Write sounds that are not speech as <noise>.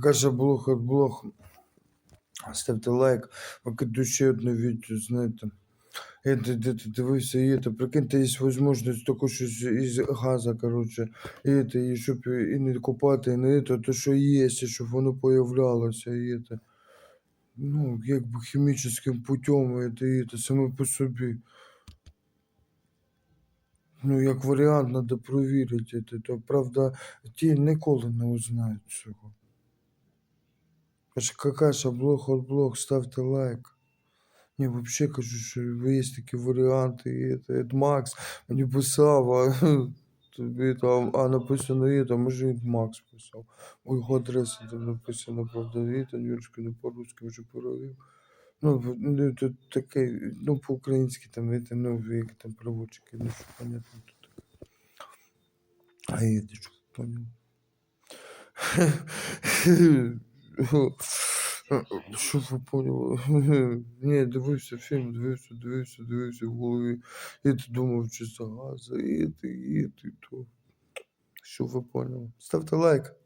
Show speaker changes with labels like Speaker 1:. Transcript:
Speaker 1: Каже блог от блог. Ставте лайк, поки ще одне відео, знаєте. Я дивився, і це, прикиньте, є можливість таку щось із газу, коротше, і це, і щоб і не купати, і не це, то що є, щоб воно появлялося, і це. Ну, якби хімічним путем, і це, і це, саме по собі. Ну, як варіант, треба провірити то, правда, ті ніколи не узнають цього. Каже, какаша, блог от блог, ставте лайк. Не, вообще кажу, що є такі варіанти, це, це Макс мені писав, а <laughs> тобі там, а написано і там, може і Макс писав. Його адреса там написано, правда, і там Юрочка, не по-русски вже перевів. Ну, ну, тут таке, ну, по-українськи там, это, ну, як там переводчики, ну, що понятно тут. А я ти що понял? <laughs> Що ви поняли? <laughs> Ні, дивився фільм, дивився, дивився, дивився в голові. І ти думав, чи це і ти, і ти, то. Щоб ви поняли? Ставте лайк.